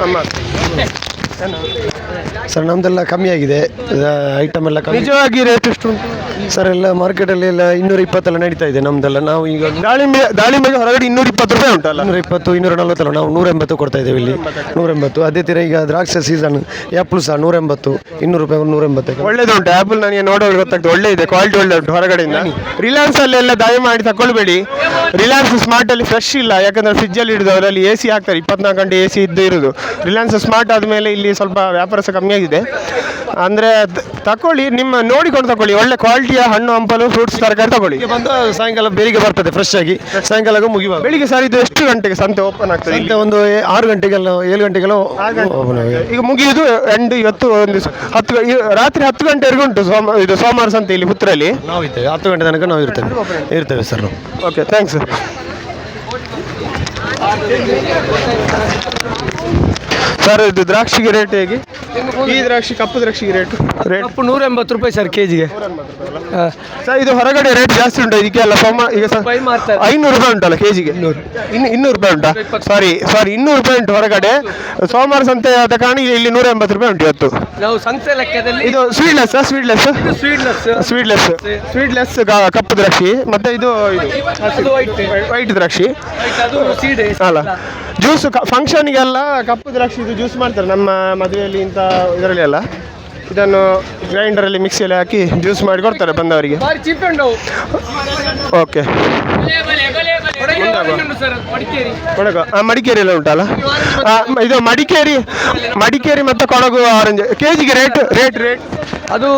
慢慢 sir ನಮ್ದೆಲ್ಲ ಕಮ್ಮಿ ಆಗಿದೆ. ಐಟಮ್ ಎಲ್ಲ ಕಮ್ಮಿ. ನಿಜವಾಗಿ ರೇಟ್ ಎಷ್ಟು ಉಂಟು? ಸರ್ ಎಲ್ಲ ಮಾರ್ಕೆಟಲ್ಲಿ ಎಲ್ಲ ಇನ್ನೂರ ಇಪ್ಪತ್ತೆಲ್ಲ ನಡೀತಾ ಇದೆ ನಮ್ದೆಲ್ಲ. ನಾವು ಈಗ ದಾಳಿಂಬೆ ದಾಳಿಂಬೆಗೆ ಹೊರಗಡೆ ಇನ್ನೂರ ಇಪ್ಪತ್ತು ರೂಪಾಯಿ ಉಂಟಲ್ಲ? ನೂರ ಇಪ್ಪತ್ತು ಇನ್ನೂರ ನಲ್ವತ್ತಲ್ಲ ನಾವು ನೂರ ಎಂಬತ್ತು ಕೊಡ್ತಾ ಇದ್ದೇವೆ ಇಲ್ಲಿ. ನೂರ ಎಂಬತ್ತು ಅದೇ ತೀರ ಈಗ ದ್ರಾಕ್ಷ ಸೀಸನ್ ಆ್ಯಪಲ್ ಸಹ ನೂರ ಎಂಬತ್ತು ಇನ್ನೂರು ರೂಪಾಯಿ ನೂರ ಎಂಬತ್ತು ಒಳ್ಳೇದು ಉಂಟು. ಆಪಲ್ ನನಗೆ ನೋಡೋದು ಗೊತ್ತಾಗ್ತದೆ. ಒಳ್ಳೆ ಇದೆ ಕ್ವಾಲಿಟಿ ಒಳ್ಳೆ ಉಂಟು ಹೊರಗಡೆಯಿಂದ ರಿಲಯನ್ಸ್ ಅಲ್ಲಿ ಎಲ್ಲ ದಯಮಾಡಿ ತಗೊಳ್ಬೇಡಿ. ರಿಲಯನ್ಸ್ ಸ್ಮಾರ್ಟ್ ಅಲ್ಲಿ ಫ್ರೆಶ್ ಇಲ್ಲ. ಯಾಕಂದ್ರೆ ಫ್ರಿಜ್ ಅಲ್ಲಿ ಇಡುದು ಅವರಲ್ಲಿ ಎ ಸಿ ಹಾಕ್ತಾರೆ. ಇಪ್ಪತ್ನಾಲ್ಕು ಗಂಟೆ ಎ ಸಿ ಇದ್ದು ಇರುದು. ರಿಲಯನ್ಸ್ ಸ್ಮಾರ್ಟ್ ಆದಮೇಲೆ ಇಲ್ಲಿ ಸ್ವಲ್ಪ ವ್ಯಾಪಾರ ಸಹ ಕಮ್ಮಿ ಆಗಿದೆ. ಅಂದ್ರೆ ತ- ತಕೊಳ್ಳಿ ನಿಮ್ಮ ನೋಡಿಕೊಂಡು ತಗೊಳ್ಳಿ ಒಳ್ಳೆ ಕ್ವಾಲಿಟಿಯ ಹಣ್ಣು ಹಂಪಲು ಫ್ರೂಟ್ಸ್ ತರಕಾರಿ ತಗೊಳ್ಳಿ ಬಂದು ಸಾಯಂಕಾಲ ಬೆಳಿಗ್ಗೆ ಬರ್ತದೆ ಫ್ರೆಶ್ ಆಗಿ. ಸಾಯಂಕಾಲ ಮುಗಿಯುವ ಬೆಳಿಗ್ಗೆ ಸರ್ ಇದು ಎಷ್ಟು ಗಂಟೆಗೆ ಸಂತೆ ಓಪನ್ ಆಗ್ತದೆ? ಸಂತೆ ಒಂದು ಆರು ಗಂಟೆಗೆಲ್ಲ ಏಳು ಗಂಟೆಗೆಲ್ಲ. ಈಗ ಮುಗಿಯುದು ಎಂಡ್ ಇವತ್ತು ಒಂದು ಹತ್ತು ರಾತ್ರಿ ಹತ್ತು ಗಂಟೆವರೆಗೂ ಉಂಟು ಸೋಮ ಇದು ಸೋಮವಾರ ಸಂತೆ ಇಲ್ಲಿ ಪುತ್ತರಲ್ಲಿ. ನಾವು ಇದ್ದೇವೆ ಹತ್ತು ಗಂಟೆ ತನಕ ನಾವು ಇರ್ತೇವೆ. ಇರ್ತೇವೆ ಸರ್ ನಾವು. ಓಕೆ ಥ್ಯಾಂಕ್ಸ್ ಸರ್ ಇದು ದ್ರಾಕ್ಷಿಗೆ ರೇಟ್ ಹೇಗೆ? ಈ ದ್ರಾಕ್ಷಿ ಕಪ್ಪು ದ್ರಾಕ್ಷಿಗೆ ರೇಟ್ ರೇಟ್ ಕಪ್ಪು ನೂರ ಎಂಬತ್ತು ರೂಪಾಯಿ ಸರ್ ಕೆ ಜಿಗೆ ಸರ್ ಇದು ಹೊರಗಡೆ ರೇಟ್ ಜಾಸ್ತಿ ಉಂಟು? ಇದಕ್ಕೆಲ್ಲ ಸೋಮ ಈಗ ಸರ್. ಐನೂರು ರೂಪಾಯಿ ಉಂಟಲ್ಲ ಕೆ ಜಿಗೆ ಇನ್ನು ಇನ್ನೂರು ರೂಪಾಯಿ ಉಂಟಾ? ಸಾರಿ ಸಾರಿ ಇನ್ನೂರು ರೂಪಾಯಿ ಉಂಟು ಹೊರಗಡೆ. ಸೋಮವಾರ ಸಂತೆ ಆದ ಕಾರಣ ಇಲ್ಲಿ ನೂರ ಎಂಬತ್ತು ರೂಪಾಯಿ ಉಂಟು ಇವತ್ತು. ನಾವು ಸಂತೆ ಲೆಕ್ಕದಲ್ಲಿ ಇದು ಸ್ವೀಟ್ಲೆಸ್ ಸ್ವೀಟ್ಲೆಸ್ ಸ್ವೀಟ್ಲೆಸ್ ಸ್ವೀಟ್ಲೆಸ್ ಸ್ವೀಟ್ಲೆಸ್ ಕಪ್ಪು ದ್ರಾಕ್ಷಿ ಮತ್ತೆ ಇದು. ವೈಟ್ ದ್ರಾಕ್ಷಿ. ಅಲ್ಲ. ಜ್ಯೂಸ್ ಫಂಕ್ಷನ್ಗೆಲ್ಲ ಕಪ್ಪು ದ್ರಾಕ್ಷಿದು ಜ್ಯೂಸ್ ಮಾಡ್ತಾರೆ ನಮ್ಮ ಮದುವೆಯಲ್ಲಿ ಇಂಥ ಇದರಲ್ಲಿ ಎಲ್ಲ ಇದನ್ನು ಗ್ರೈಂಡರಲ್ಲಿ ಮಿಕ್ಸಿಯಲ್ಲಿ ಹಾಕಿ ಜ್ಯೂಸ್ ಮಾಡಿ ಕೊಡ್ತಾರೆ ಬಂದವರಿಗೆ. ಓಕೆ ಕೊಡಗ ಮಡಿಕೇರಿ. ಎಲ್ಲ ಉಂಟಲ್ಲ ಇದು ಮಡಿಕೇರಿ ಮಡಿಕೇರಿ ಮತ್ತು ಕೊಡಗು ಆರೆಂಜ್ ಕೆ ಜಿಗೆ ರೇಟ್ ರೇಟ್ ರೇಟ್ ಅದು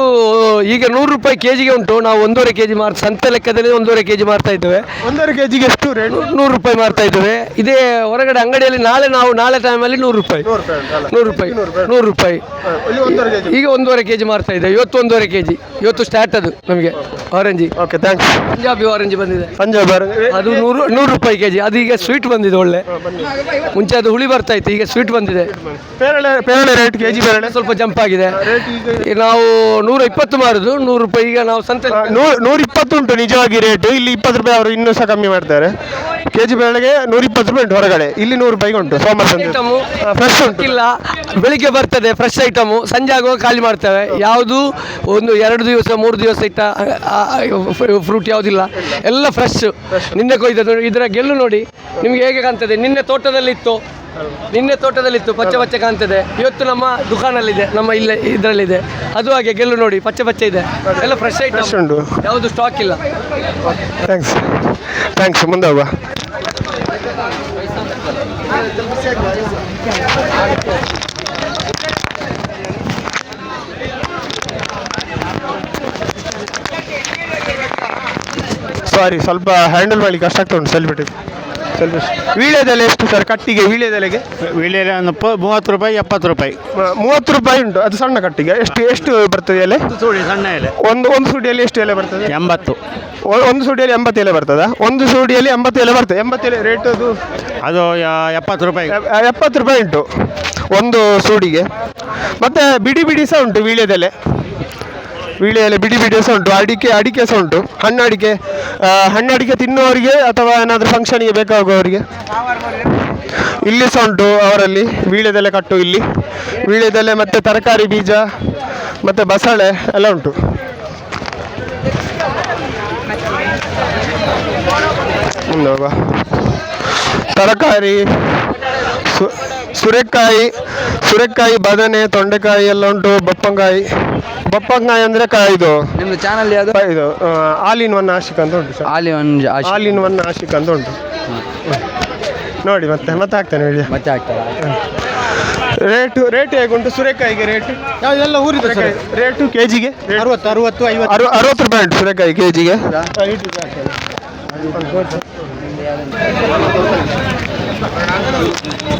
ಈಗ ನೂರು ರೂಪಾಯಿ ಕೆ ಜಿಗೆ ಉಂಟು. ನಾವು ಒಂದೂವರೆ ಕೆ ಜಿ ಮಾರ್ ಸಂತೆ ಲೆಕ್ಕದಲ್ಲಿ ಒಂದೂವರೆ ಕೆ ಜಿ ಮಾರ್ತಾ ಇದ್ದೇವೆ. ಒಂದೂವರೆ ಕೆ ಜಿಗೆ ಎಷ್ಟು ರೇಟ್ ನೂರು ರೂಪಾಯಿ ಮಾರ್ತಾ ಇದ್ದೇವೆ. ಇದೇ ಹೊರಗಡೆ ಅಂಗಡಿಯಲ್ಲಿ ನಾಳೆ ನಾವು ನಾಳೆ ಟೈಮಲ್ಲಿ ನೂರು ರೂಪಾಯಿ. ನೂರು ರೂಪಾಯಿ ನೂರು ರೂಪಾಯಿ. ಈಗ ಒಂದೂವರೆ ಕೆಜಿ ಮಾರ್ತಾ ಇದ್ದೇವೆ. ಇವತ್ತು ಒಂದೂವರೆ ಕೆ ಜಿ ಇವತ್ತು ಸ್ಟಾರ್ಟ್ ಅದು ನಮಗೆ. Orange okay thanks Punjabi orange ಬಂದಿದೆ. ಪಂಜಾಬ್ ಅದು ನೂರು ನೂರು ರೂಪಾಯಿ ಕೆ ಜಿ ಅದು ಈಗ ಸ್ವೀಟ್ ಬಂದಿದೆ ಒಳ್ಳೆ. ಮುಂಚೆ ಅದು ಹುಳಿ ಬರ್ತಾ ಇತ್ತು ಈಗ ಸ್ವೀಟ್ ಬಂದಿದೆ. ಪೇರಳೆ ಪೇರಳೆ ರೇಟ್ ಕೆ ಜಿ ಪೇರಳೆ? ಸ್ವಲ್ಪ ಜಂಪ್ ಆಗಿದೆ. ಈಗ ನಾವು ನೂರ ಇಪ್ಪತ್ತು ಮಾರುದು, ನೂರು ರೂಪಾಯಿ ಈಗ ನಾವು ಸಂತೆ ನೂರ ಇಪ್ಪತ್ತು ಉಂಟು ನಿಜವಾಗಿ ರೇಟ್ ಇಲ್ಲಿ ಇಪ್ಪತ್ತು ರೂಪಾಯಿ ಅವರು ಇನ್ನೂ ಸಹ ಕಮ್ಮಿ ಮಾಡ್ತಾರೆ. ಕೆ ಜಿ ಬೆಳಗ್ಗೆ ನೂರ ಇಪ್ಪತ್ತು ರೂಪಾಯಿ ಉಂಟು ಹೊರಗಡೆ. ಇಲ್ಲಿ ನೂರು ರೂಪಾಯಿಗೆ ಉಂಟು. ಸೋಮವಾರ ಸಂತೆ ಐಟಮು ಫ್ರೆಶ್ ಉಂಟು. ಇಲ್ಲ. ಬೆಳಿಗ್ಗೆ ಬರ್ತದೆ ಫ್ರೆಶ್ ಐಟಮು ಸಂಜೆ ಆಗುವಾಗ ಖಾಲಿ ಮಾಡ್ತೇವೆ. ಯಾವುದು? ಒಂದು ಎರಡು ದಿವಸ ಮೂರು ದಿವಸ ಇಟ್ಟ ಫ್ರೂಟ್ ಯಾವುದಿಲ್ಲ. ಎಲ್ಲ ಫ್ರೆಶ್ ನಿನ್ನೆ ಕೊಯ್ದದ್ದು ಇದರ ಗೆಲ್ಲು ನೋಡಿ. ನಿಮ್ಗೆ ಹೇಗೆ ಕಾಣ್ತದೆ? ನಿನ್ನೆ ತೋಟದಲ್ಲಿತ್ತು. ನಿನ್ನೆ ತೋಟದಲ್ಲಿತ್ತು. ಪಚ್ಚೆ ಪಚ್ಚೆ ಕಾಣ್ತದೆ. ಇವತ್ತು ನಮ್ಮ ದುಕಾನಲ್ಲಿದೆ ನಮ್ಮ ಇಲ್ಲೇ ಇದರಲ್ಲಿದೆ. ಅದು ಹಾಗೆ ಗೆಲ್ಲು ನೋಡಿ. ಪಚ್ಚೆ ಪಚ್ಚೆ ಇದೆ. ಎಲ್ಲ ಫ್ರೆಶ್ ಫ್ರೆಶ್ ಐಟಮ್ ಉಂಟು. ಯಾವುದು ಸ್ಟಾಕ್ ಇಲ್ಲ. ಥ್ಯಾಂಕ್ಸ್ ಥ್ಯಾಂಕ್ಸ್ ಮುಂದೆ ಹೋಗುವ. ಸಾರಿ ಸ್ವಲ್ಪ ಹ್ಯಾಂಡಲ್ ಮಾಡಲಿಕ್ಕೆ ಕಷ್ಟ ಆಗ್ತಾ ಉಂಟು ಸೆಲ್ಬಿಟ್ಟು ವೀಳ್ಯದೆಲೆ ಎಷ್ಟು ಸರ್ ಕಟ್ಟಿಗೆ ವೀಳ್ಯದೆಲೆಗೆ? ವೀಳ್ಯದೆಲೆ ಒಂದು ಪ ಮೂವತ್ತು ರೂಪಾಯಿ ಎಪ್ಪತ್ತು ರೂಪಾಯಿ. ಮ- ಮೂವತ್ತು ರೂಪಾಯಿ ಉಂಟು. ಅದು ಸಣ್ಣ ಕಟ್ಟಿಗೆ. ಎಷ್ಟು ಎಷ್ಟು ಬರ್ತದೆ ಎಲೆ? ಸುಳಿ ಸಣ್ಣ ಎಲೆ. ಒಂದು ಒಂದು ಸುಡಿಯಲ್ಲಿ ಎಷ್ಟು ಎಲೆ ಬರ್ತದೆ? ಎಂಬತ್ತು. ಒ- ಒಂದು ಸುಡಿಯಲ್ಲಿ ಎಂಬತ್ತು ಎಲೆ ಬರ್ತದಾ? ಒಂದು ಸುಡಿಯಲ್ಲಿ ಎಂಬತ್ತು ಎಲೆ ಬರ್ತದೆ. ಎಂಬತ್ತು ಎಲೆ ರೇಟ್ ಅದು? ಅದು ಯ- ಎಪ್ಪತ್ತು ರೂಪಾಯಿ. ಎ- ಎಪ್ಪತ್ತು ರೂಪಾಯಿ ಉಂಟು. ಒಂದು ಸೂಡಿಗೆ ಮತ್ತೆ ಬಿಡಿ ಬಿಡಿ ಸಹ ಉಂಟು ವೀಳ್ಯದೆಲೆ. ವೀಳ್ಯ ಎಲೆ ಬಿಡಿ ಬಿಡಿ ಸಹ ಉಂಟು. ಅಡಿಕೆ ಅಡಿಕೆ ಸಹ ಉಂಟು. ಹಣ್ಣು ಅಡಿಕೆ ಹಣ್ಣು ಅಡಿಕೆ ತಿನ್ನುವವರಿಗೆ ಅಥವಾ ಏನಾದರೂ ಫಂಕ್ಷನಿಗೆ ಬೇಕಾಗುವವರಿಗೆ? ಇಲ್ಲಿ ಸಹ ಉಂಟು ಅವರಲ್ಲಿ. ವೀಳ್ಯದೆಲೆ ಕಟ್ಟು ಇಲ್ಲಿ. ವೀಳ್ಯದೆಲೆ ಮತ್ತು ತರಕಾರಿ ಬೀಜ, ಮತ್ತು ಬಸಳೆ ಎಲ್ಲ ಉಂಟು. ತರಕಾರಿ ಸುರೆಕಾಯಿ ಸುರೆಕಾಯಿ ಬದನೆ ತೊಂಡೆಕಾಯಿ ಎಲ್ಲ ಉಂಟು ಬಪ್ಪಂಗಾಯಿ. ಬಪ್ಪಂಗಾಯಿ ಅಂದ್ರೆ ಕಾಯಿ ಇದು? ನಿಮ್ದು ಚಾನಲ್ ಯಾವುದು? ಇದು ಆಲ್ ಇನ್ ಒನ್ ಆಶಿಕ್ ಅಂತ ಉಂಟು ಸರ್ ಆಲಿ ಒಂದು ಆಲ್ ಇನ್ ಒನ್ ಆಶಿಕ್ ಅಂತ ಉಂಟು. ನೋಡಿ ಮತ್ತೆ ಮತ್ತೆ ಹಾಕ್ತೇನೆ ವಿಡಿಯೋ ಮತ್ತೆ ಹಾಕ್ತೇನೆ. ರೇಟು ರೇಟ್ ಉಂಟು ಸುರೆಕಾಯಿಗೆ ರೇಟ್? ಯಾವುದೆಲ್ಲ ಊರಿದೆ ಸರ್ ರೇಟು ಕೆ ಜಿಗೆ ಅರವತ್ತು ಅರವತ್ತು ಐವತ್ತು. ಅರು ಅರವತ್ತು ರೂಪಾಯಿ ಉಂಟು ಸುರೆಕಾಯಿ ಕೆ ಜಿಗೆ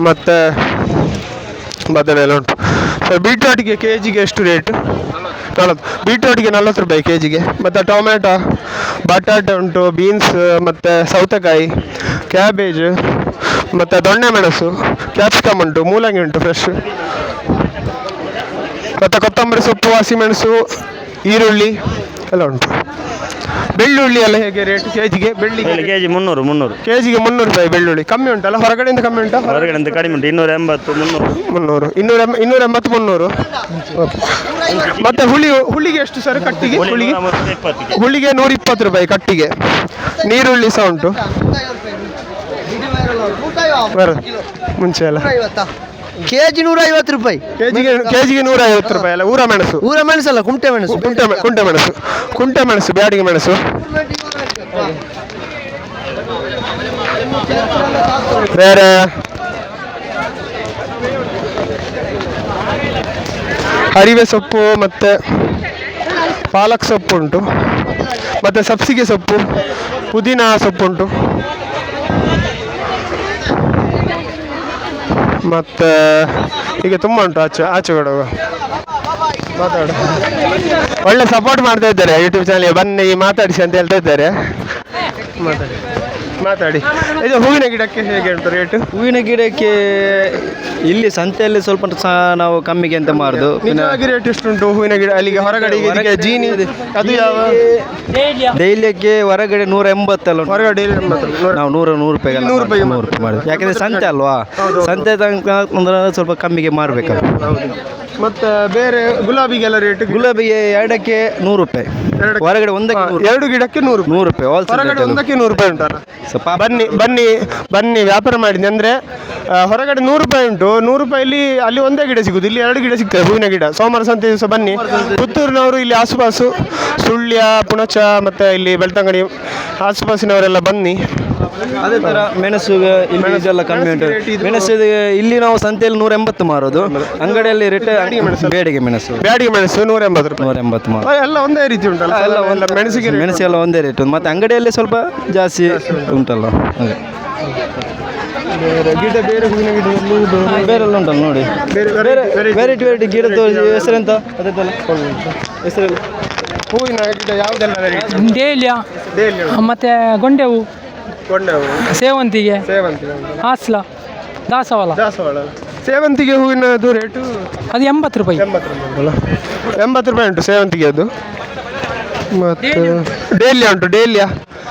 ಮತ್ತೆ ಬದನೆ ಎಲ್ಲ ಉಂಟು ಬೀಟ್ರೋಟ್ಗೆ ಕೆ ಜಿಗೆ ಎಷ್ಟು ರೇಟ್ ನಲವತ್ತು. ಬೀಟ್ರೋಟಿಗೆ ನಲ್ವತ್ತು ರೂಪಾಯಿ ಕೆ ಜಿಗೆ ಮತ್ತು ಟೊಮೆಟೊ ಬಟಾಟೆ ಉಂಟು ಬೀನ್ಸ್ ಮತ್ತು ಸೌತೆಕಾಯಿ ಕ್ಯಾಬೇಜ್ ಮತ್ತು ದೊಣ್ಣೆ ಮೆಣಸು ಕ್ಯಾಪ್ಸಿಕಮ್ ಉಂಟು, ಮೂಲಂಗಿ ಉಂಟು ಫ್ರೆಶ್ ಮತ್ತು ಕೊತ್ತಂಬರಿ ಸೊಪ್ಪು ಹಸಿಮೆಣಸು ಈರುಳ್ಳಿ. ಎಲ್ಲ ಉಂಟು. ಬೆಳ್ಳುಳ್ಳಿ ಎಲ್ಲ ಹೇಗೆ ರೇಟ್ ಕೆಜಿಗೆ ಬೆಳ್ಳಿ ಕೆಜಿ ಕೆ ಜಿ ಮುನ್ನೂರು ಮುನ್ನೂರು. ಕೆಜಿಗೆ ಮುನ್ನೂರು ರೂಪಾಯಿ ಬೆಳ್ಳುಳ್ಳಿ. ಕಮ್ಮಿ ಉಂಟಲ್ಲ? ಹೊರಗಡೆಯಿಂದ ಕಮ್ಮಿ ಉಂಟಾ? ಹೊರಗಡೆ ಅಂತ ಕಡಿಮೆ ಉಂಟು. ಇನ್ನೂರ ಎಂಬತ್ತು ಮುನ್ನೂರು. ಮುನ್ನೂರು. ಇನ್ನೂರ ಎಂಬ- ಇನ್ನೂರ ಎಂಬತ್ತು ಮುನ್ನೂರು. ಓಕೆ. ಮತ್ತೆ ಹುಳಿ ಹುಳಿಗೆ ಎಷ್ಟು ಸರ್ ಕಟ್ಟಿಗೆ? ಹುಳಿಗೆ? ನೂರ ಮೂವತ್ತು ಇಪ್ಪತ್ತಿಗೆ ಹುಳಿಗೆ ನೂರ ಇಪ್ಪತ್ತು ರೂಪಾಯಿ ಕಟ್ಟಿಗೆ. ನೀರುಳ್ಳಿ ಸಹ ಉಂಟು. ಬರ. ಮುಂಚೆ ಎಲ್ಲ. ಕೆ ಜಿ ನೂರ ಐವತ್ತು ರೂಪಾಯಿ. ಕೆಜಿಗೆ ಕೆಜಿಗೆ ನೂರ ಐವತ್ತು ರೂಪಾಯಿ ಅಲ್ಲ ಊರ ಮೆಣಸು. ಊರ ಮೆಣಸಲ್ಲ ಕುಂಟೆ ಮೆಣಸು. ಕುಂಟೆ ಮೆ- ಕುಂಟೆ ಮೆಣಸು. ಕುಂಟೆ ಮೆಣಸು ಬ್ಯಾಡಿಗೆ ಮೆಣಸು. ಬೇರೆ? ಹರಿವೆ ಸೊಪ್ಪು ಮತ್ತೆ ಪಾಲಕ್ ಸೊಪ್ಪು ಉಂಟು ಮತ್ತೆ ಸಬ್ಸಿಗೆ ಸೊಪ್ಪು ಪುದೀನ ಸೊಪ್ಪು ಉಂಟು ಮತ್ತೆ, ಹೀಗೆ ತುಂಬ ಉಂಟು ಆಚೆ ಆಚೆ ಕೂಡ ಮಾತಾಡು. ಒಳ್ಳೆ ಸಪೋರ್ಟ್ ಮಾಡ್ತಾ ಇದ್ದಾರೆ ಯೂಟ್ಯೂಬ್ ಚಾನಲ್ ಬನ್ನಿ, ಮಾತಾಡಿಸಿ ಅಂತ ಹೇಳ್ತಾ ಇದ್ದಾರೆ. ಮಾತಾಡಿ. ಮಾತಾಡಿ. ಇದು ಹೂವಿನ ಗಿಡಕ್ಕೆ ಹೇಗೆ ಉಂಟು ರೇಟ್? ಹೂವಿನ ಗಿಡಕ್ಕೆ ಇಲ್ಲಿ ಸಂತೆಯಲ್ಲಿ ಸ್ವಲ್ಪ ಸಹ ನಾವು ಕಮ್ಮಿಗೆ ಅಂತ ಮಾರುದು. ನಿಜವಾಗಿ ರೇಟ್ ಎಷ್ಟುಂಟು ಹೂವಿನ ಗಿಡ? ಅಲ್ಲಿಗೆ ಹೊರಗಡೆ ಇದಕ್ಕೆ ಜೀನಿ ಅದು ಯಾವ? ಡೈಲಿಗೆ ಹೊರಗಡೆ ನೂರ ಎಂಬತ್ತಲ್ಲ. ಹೊರಗಡೆ. ನೂರ- ನಾವು ನೂರ ನೂರು ರೂಪಾಯಿ ನೂರು ನೂರು ರೂಪಾಯಿ ಮಾಡಿದ್ವಿ ಯಾಕಂದ್ರೆ ಸಂತೆ ಅಲ್ವಾ? ಸಂತೆ ತನಕ ಅಂದ್ರೆ ಸ್ವಲ್ಪ ಕಮ್ಮಿಗೆ ಮಾರಬೇಕಲ್ಲ. ಮತ್ತೆ ಬೇರೆ ಗುಲಾಬಿಗೆಲ್ಲ ರೇಟ್ ಗುಲಾಬಿಗೆ ಎರಡಕ್ಕೆ ನೂರು ರೂಪಾಯಿ. ಹೊರಗಡೆ ಒಂದಕ್ಕೆ ನೂರು ಎರಡು ಗಿಡಕ್ಕೆ ನೂರು. ನೂರು ರೂಪಾಯಿ ಹೋಲ್ಸೇಲ್ ಹೊರಗಡೆ. ಒಂದಕ್ಕೆ ನೂರು ರೂಪಾಯಿ ಉಂಟಲ್ಲ? ಸ್ವಲ್ಪ ಬನ್ನಿ ಬನ್ನಿ ಬನ್ನಿ ವ್ಯಾಪಾರ ಮಾಡಿದ್ನಿ. ಅಂದ್ರೆ ಹೊರಗಡೆ ನೂರು ರೂಪಾಯಿ ಉಂಟು. ನೂರು ರೂಪಾಯಿಲಿ ಅಲ್ಲಿ ಒಂದೇ ಗಿಡ ಸಿಗುದು. ಇಲ್ಲಿ ಎರಡು ಗಿಡ ಸಿಗ್ತದೆ ಹೂವಿನ ಗಿಡ. ಸೋಮವಾರ ಸಂತೆ ದಿವಸ ಬನ್ನಿ. ಪುತ್ತೂರಿನವರು ಇಲ್ಲಿ ಆಸುಪಾಸು ಸುಳ್ಯ ಪುಣಚ ಮತ್ತೆ ಇಲ್ಲಿ ಬೆಳ್ತಂಗಡಿ ಆಸುಪಾಸಿನವರೆಲ್ಲ ಬನ್ನಿ. ಅದೇ ತರ ಮೆಣಸು ಇಲ್ಲಿ ಇದೆಲ್ಲ ಕಮ್ಮಿ ಉಂಟು. ಮೆಣಸಿಗೆ ಮೆಣಸು ಇಲ್ಲಿ ನಾವು ಸಂತೆಯಲ್ಲಿ ನೂರ ಎಂಬತ್ತು ಮಾರೋದು. ಅಂಗಡಿಯಲ್ಲಿ ರೇಟ್ ಬೇಡಿಗೆ ಮೆಣಸು. ಬೇಡಿಗೆ ಮೆಣಸು. ನೂರ ಎಂಬತ್ತು ರೂಪಾಯಿ. ನೂರ ಎಂಬತ್ತು ಮಾರು ಎಲ್ಲ ಒಂದೇ ರೀತಿ ಉಂಟಲ್ಲ ಎಲ್ಲ ಒಂದು ಮೆಣಸಿಗೆ ಮೆಣಸು ಎಲ್ಲ ಒಂದೇ ರೇಟ್ ಮತ್ತೆ ಅಂಗಡಿಯಲ್ಲಿ ಸ್ವಲ್ಪ ಜಾಸ್ತಿ ಉಂಟಲ್ಲ. ಹಾಗೆ ಗಿಡ ಬೇರೆ ಹೂವಿನ ಗಿಡ ಬೇರೆ ಎಲ್ಲ ಉಂಟಲ್ಲ ನೋಡಿ. ಬೇರೆ ವೆರೈಟಿ ವೆರೈಟಿ ಗಿಡ ತೋರಿಸಿ. ಹೆಸರೆಂತ? ಅದೆಲ್ಲ ಹೆಸರೆಲ್ಲ? ಹೂವಿನ ಗಿಡ ಯಾವುದೆಲ್ಲ ಡೇಲಿಯ. ಮತ್ತು ಗೊಂಡೆ ಹೂ. ಹೂವು ಸೇವಂತಿಗೆ? ಸೇವಂತಿಗೆ. ಹಾಸ್ಲ ದಾಸವಾಳ. ದಾಸವಾಳ. ಸೇವಂತಿಗೆ ಹೂವಿನದು ರೇಟು? ಅದು ಎಂಬತ್ತು ರೂಪಾಯಿ. ಎಂಬತ್ತು ರೂಪಾಯಿ ಅಲ್ಲ ಎಂಬತ್ತು ರೂಪಾಯಿ ಉಂಟು ಸೇವಂತಿಗೆ ಅದು. ಮತ್ತು ಡೇಲಿಯ ಉಂಟು ಡೇಲಿಯ.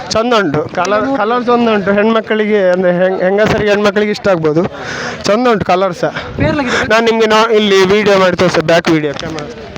ಚಂದ ಉಂಟು. ಕಲರ್ ಕಲರ್ ಚಂದ ಉಂಟು. ಹೆಣ್ಮಕ್ಕಳಿಗೆ ಅಂದರೆ ಹೆಂಗಸರಿಗೆ ಹೆಣ್ಮಕ್ಳಿಗೆ ಇಷ್ಟ ಆಗ್ಬೋದು. ಚಂದ ಉಂಟು ಕಲರ್ ಸಹ ನಾನು ನಿಮಗೆ ನಾ ಇಲ್ಲಿ ವಿಡಿಯೋ ಮಾಡಿ ತೋರಿಸ್ತೇನೆ ಬ್ಯಾಕ್ ವಿಡಿಯೋ ಕ್ಯಾಮರಾ